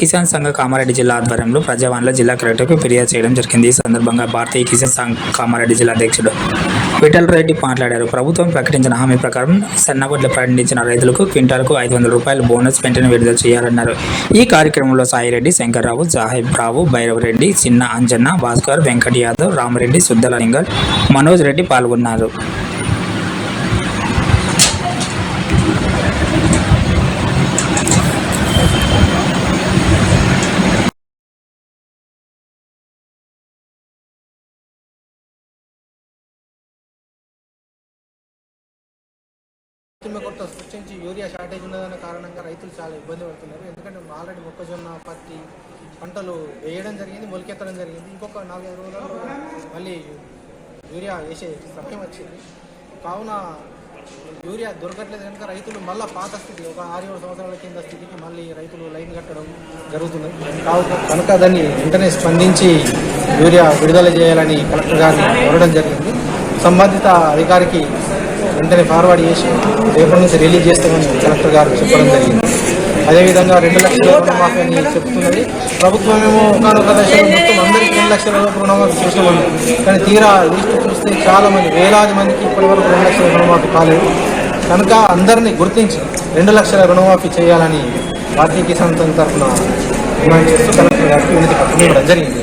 కిసాన్ సంఘ కామారెడ్డి జిల్లా ఆధ్వర్యంలో ప్రజావాణిలో జిల్లా కలెక్టర్కు ఫిర్యాదు చేయడం జరిగింది. ఈ సందర్భంగా భారతీయ కిసాన్ సంఘ్ కామారెడ్డి జిల్లా అధ్యక్షుడు విఠల్ రెడ్డి మాట్లాడారు. ప్రభుత్వం ప్రకటించిన హామీ ప్రకారం సన్నవడ్లు పండించిన రైతులకు క్వింటాల్కు ఐదు వందల రూపాయల బోనస్ వెంటనే విడుదల చేయాలన్నారు. ఈ కార్యక్రమంలో సాయిరెడ్డి శంకర్రావు జాహెబ్ రావు భైరవరెడ్డి చిన్న అంజన్న భాస్కర్ వెంకట్ యాదవ్ రామరెడ్డి సుద్దలలింగల్ మనోజ్ రెడ్డి పాల్గొన్నారు. కొత్త సృష్టించి యూరియా షార్టేజ్ ఉన్నదన్న కారణంగా రైతులు చాలా ఇబ్బంది పడుతున్నారు. ఎందుకంటే ఆల్రెడీ మొక్కజొన్న పత్తి పంటలు వేయడం జరిగింది మొలికెత్తడం జరిగింది. ఇంకొక నాలుగైదు రోజుల్లో మళ్ళీ యూరియా వేసే సమయం వచ్చింది. కావున యూరియా దొరకట్లేదు కనుక రైతులు మళ్ళీ పాత స్థితి ఒక ఆరు ఏడు సంవత్సరాల కింద స్థితికి మళ్ళీ రైతులు లైన్ కట్టడం జరుగుతుంది కావున కనుక దాన్ని వెంటనే స్పందించి యూరియా విడుదల చేయాలని కలెక్టర్ గారిని కోరడం జరిగింది. సంబంధిత అధికారికి వెంటనే ఫార్వర్డ్ చేసి రేపటి నుంచి రిలీజ్ చేస్తామని కలెక్టర్ గారు చెప్పడం జరిగింది. అదేవిధంగా రెండు లక్షల రుణమాఫీ అని చెప్తున్నది. ప్రభుత్వం ఏమో ఒకనొక దశలో మొత్తం అందరికీ రెండు లక్షల వరకు రుణమాఫీ చేసినామని కానీ తీరా లిస్టు చూస్తే చాలా మంది వేలాది మందికి ఇప్పటివరకు రెండు లక్షల రుణమాఫీ కాలేదు. కనుక అందరినీ గుర్తించి రెండు లక్షల రుణమాఫీ చేయాలని పార్టీ కిసాన్ తరఫున డిమాండ్ చేస్తూ కలెక్టర్ గారికి వినతి పత్రం జరిగింది.